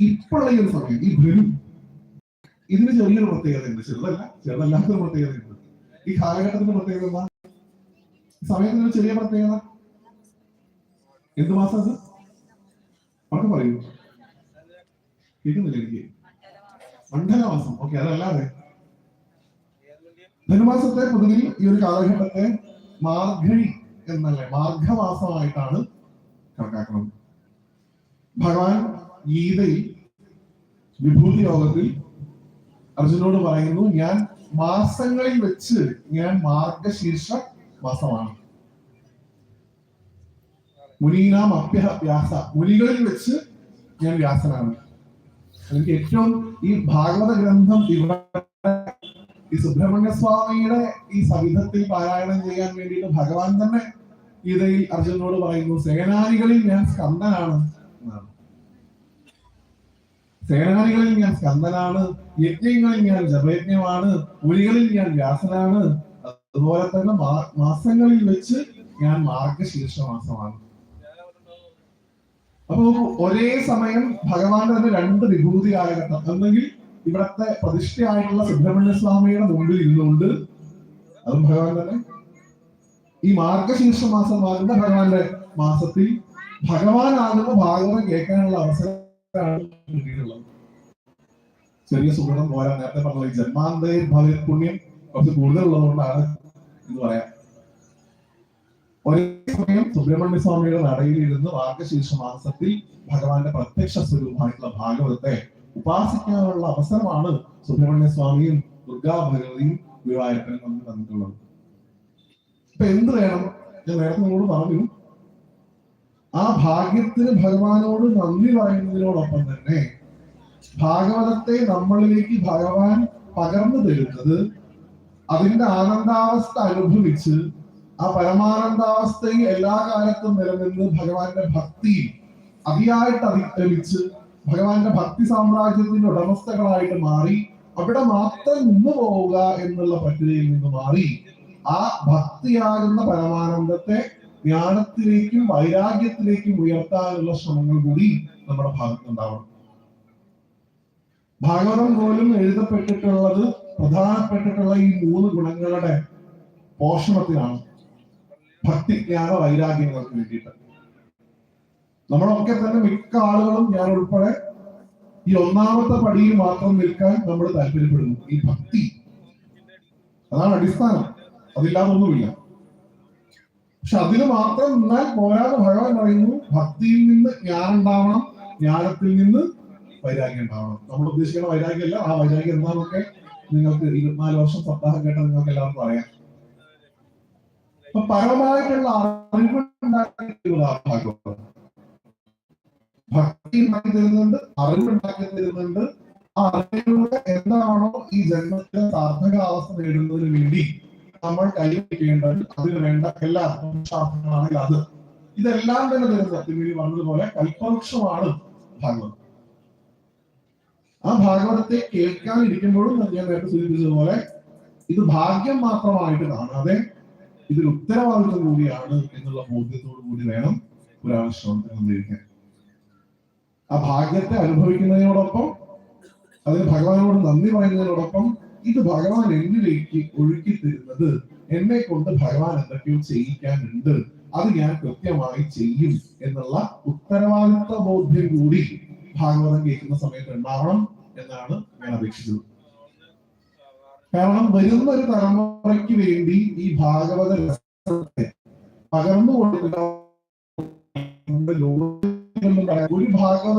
ഇപ്പോഴുള്ള ഈ ഒരു സമയം ഈ ഗുരു ഇതിന് ചെറിയൊരു പ്രത്യേകതയുണ്ട്. ചെറുതല്ല ചെറുതല്ലാത്തൊരു പ്രത്യേകതയുണ്ട്. ഈ കാലഘട്ടത്തിന്റെ പ്രത്യേകത എന്താ? സമയത്തിന് ചെറിയ പ്രത്യേകത? എന്ത് മാസം അത്? അവർക്ക് പറയൂ. കേൾക്കുന്നില്ല എനിക്ക്. മണ്ഡലമാസം. ഓക്കെ അതല്ലാതെ. ധനുമാസത്തെ പൊതുവിൽ ഈ ഒരു കാലഘട്ടത്തെ മാർഗഴി എന്നല്ലേ? മാർഗമാസമായിട്ടാണ് കണക്കാക്കുന്നത്. ഭഗവാൻ ഗീതയിൽ വിഭൂതി യോഗത്തിൽ അർജുനോട് പറയുന്നു ഞാൻ മാസങ്ങളിൽ വെച്ച് ഞാൻ മാർഗശീർഷ മാസമാണ്. മുനീനാം അഭ്യഹ വ്യാസ മുനികളിൽ വെച്ച് ഞാൻ വ്യാസനാണ്. എനിക്ക് ഏറ്റവും ഈ ഭാഗവത ഗ്രന്ഥം ഈ സുബ്രഹ്മണ്യ സ്വാമിയുടെ ഈ സവിധത്തിൽ പാരായണം ചെയ്യാൻ വേണ്ടിയിട്ട് ഭഗവാൻ തന്നെ ഗീതയിൽ അർജുനോട് പറയുന്നു സേനാനികളിൽ ഞാൻ സ്കന്ദനാണ് എന്നാണ്. സേനാനികളിൽ ഞാൻ സ്കന്ദനാണ് യജ്ഞങ്ങളിൽ ഞാൻ ജപയജ്ഞമാണ് ഒലികളിൽ ഞാൻ വ്യാസനാണ്. അതുപോലെ തന്നെ മാസങ്ങളിൽ വെച്ച് ഞാൻ മാർഗശീർഷ മാസമാണ്. അപ്പൊ ഒരേ സമയം ഭഗവാന്റെ തന്നെ രണ്ട് വിഭൂതി കാലഘട്ടം അല്ലെങ്കിൽ ഇവിടത്തെ പ്രതിഷ്ഠയായിട്ടുള്ള സുബ്രഹ്മണ്യ സ്വാമിയുടെ മുമ്പിൽ ഇരുന്നുകൊണ്ട് അതും ഭഗവാൻ തന്നെ. ഈ മാർഗശീർഷ മാസം ഭഗവാന്റെ മാസത്തിൽ ഭഗവാനാകുന്ന ഭാഗവതം കേൾക്കാനുള്ള അവസരമാണ് ചെറിയ സുഗുണം പോരാ. നേരത്തെ പറഞ്ഞ ഈ ജന്മാന്തേ ഭവ പുണ്യം കുറച്ച് കൂടുതലുള്ളതുകൊണ്ടാണ് എന്ന് പറയാം. ഒരേ സമയം സുബ്രഹ്മണ്യ സ്വാമിയുടെ നടയിൽ ഇരുന്ന് മാർഗശീർഷ മാസത്തിൽ ഭഗവാന്റെ പ്രത്യക്ഷ സ്വരൂപമായിട്ടുള്ള ഭാഗവതത്തെ ഉപാസിക്കാനുള്ള അവസരമാണ് സുബ്രഹ്മണ്യ സ്വാമിയും ദുർഗാ ഭഗവതിയും ഗുരുവായൂരപ്പനും തന്നിട്ടുള്ളത്. ഇപ്പൊ എന്ത് വേണം? ഞാൻ നേരത്തെ നിങ്ങളോട് പറഞ്ഞു ആ ഭാഗ്യത്തിന് ഭഗവാനോട് നന്ദി പറയുന്നതിനോടൊപ്പം തന്നെ ഭാഗവതത്തെ നമ്മളിലേക്ക് ഭഗവാൻ പകർന്നു തരുന്നത് അതിന്റെ ആനന്ദാവസ്ഥ അനുഭവിച്ച് ആ പരമാനന്ദാവസ്ഥയിൽ എല്ലാ കാലത്തും നിലനിന്ന് ഭഗവാന്റെ ഭക്തി അതിയായിട്ട് അതിക്രമിച്ച് ഭഗവാന്റെ ഭക്തി സാമ്രാജ്യത്തിന്റെ ഉടമസ്ഥകളായിട്ട് മാറി അവിടെ മാത്രം നിന്നു പോവുക എന്നുള്ള പ്രക്രിയയിൽ നിന്ന് മാറി ആ ഭക്തിയാകുന്ന പരമാനന്ദത്തെ ജ്ഞാനത്തിലേക്കും വൈരാഗ്യത്തിലേക്കും ഉയർത്താനുള്ള ശ്രമങ്ങൾ കൂടി നമ്മുടെ ഭാഗത്തുണ്ടാവണം ഭാഗവതം പോലും എഴുതപ്പെട്ടിട്ടുള്ളത് പ്രധാനപ്പെട്ടിട്ടുള്ള ഈ മൂന്ന് ഗുണങ്ങളുടെ പോഷണത്തിനാണ് ഭക്തി ജ്ഞാനം വൈരാഗ്യങ്ങൾക്ക് വേണ്ടിയിട്ട്. നമ്മളൊക്കെ തന്നെ മിക്ക ആളുകളും ഞാൻ ഉൾപ്പെടെ ഈ ഒന്നാമത്തെ പടിയിൽ മാത്രം നിൽക്കാൻ നമ്മൾ താല്പര്യപ്പെടുന്നു. ഈ ഭക്തി. അതാണ് അടിസ്ഥാനം. അതില്ലാതെ ഒന്നുമില്ല. പക്ഷെ അതിന് മാത്രം നിന്നാൽ പോരാതെ ഭഗവാൻ പറയുന്നു ഭക്തിയിൽ നിന്ന് ജ്ഞാനുണ്ടാവണം ജ്ഞാനത്തിൽ നിന്ന് വൈരാഗ്യം ഉണ്ടാവണം. നമ്മൾ ഉദ്ദേശിക്കുന്ന വൈരാഗ്യമല്ല ആ വൈരാഗ്യം എന്താണെന്നൊക്കെ നിങ്ങൾക്ക് ഇരുപത്തിനാല് വർഷം സപ്താഹം കേട്ട നിങ്ങൾക്ക് എല്ലാവർക്കും അറിയാം. അപ്പൊ പരമായിട്ടുള്ള ഭാഗവതം ഭക്തി ഉണ്ടാക്കി തരുന്നുണ്ട് അറിവുണ്ടാക്കി തരുന്നുണ്ട് ആ അറിവിലൂടെ എന്താണോ ഈ ജന്മത്തിലെ സാർത്ഥകാവസ്ഥ നേടുന്നതിന് വേണ്ടി നമ്മൾ കൈവയ്ക്കേണ്ടത് അതിന് വേണ്ട എല്ലാ ആത്മവിശ്വാസങ്ങളാണ് അത്. ഇതെല്ലാം തന്നെ തരുന്നത് തിരുമേനി പറഞ്ഞതുപോലെ കൽപ്പവൃക്ഷമാണ് ഭാഗവതം. ആ ഭാഗവതത്തെ കേൾക്കാനിരിക്കുമ്പോഴും ഞാൻ നേരത്തെ സൂചിപ്പിച്ചതുപോലെ ഇത് ഭാഗ്യം മാത്രമായിട്ട് കാണാതെ ഇതിൽ ഉത്തരവാദിത്വം കൂടിയാണ് എന്നുള്ള ബോധ്യത്തോടു കൂടി വേണം ഒരാൾ വന്നിരിക്കാൻ ആ ഭാഗ്യത്തെ അനുഭവിക്കുന്നതിനോടൊപ്പം അതിന് ഭഗവാനോട് നന്ദി പറയുന്നതിനോടൊപ്പം ഇത് ഭഗവാൻ എന്നിലേക്ക് ഒഴുക്കി തരുന്നത് എന്നെ കൊണ്ട് ഭഗവാൻ എന്തൊക്കെയോ ചെയ്യിക്കാനുണ്ട് അത് ഞാൻ കൃത്യമായി ചെയ്യും എന്നുള്ള ഉത്തരവാദിത്വ ബോധ്യം കൂടി ഭാഗവതം കേൾക്കുന്ന സമയത്ത് ഉണ്ടാവണം എന്നാണ് ഞാൻ അപേക്ഷിച്ചത് കാരണം വരുന്ന ഒരു തലമുറയ്ക്ക് വേണ്ടി ഈ ഭാഗവത രസത്തെ പകർന്നു കൊടുക്കുന്ന. ഒരു ഭാഗവത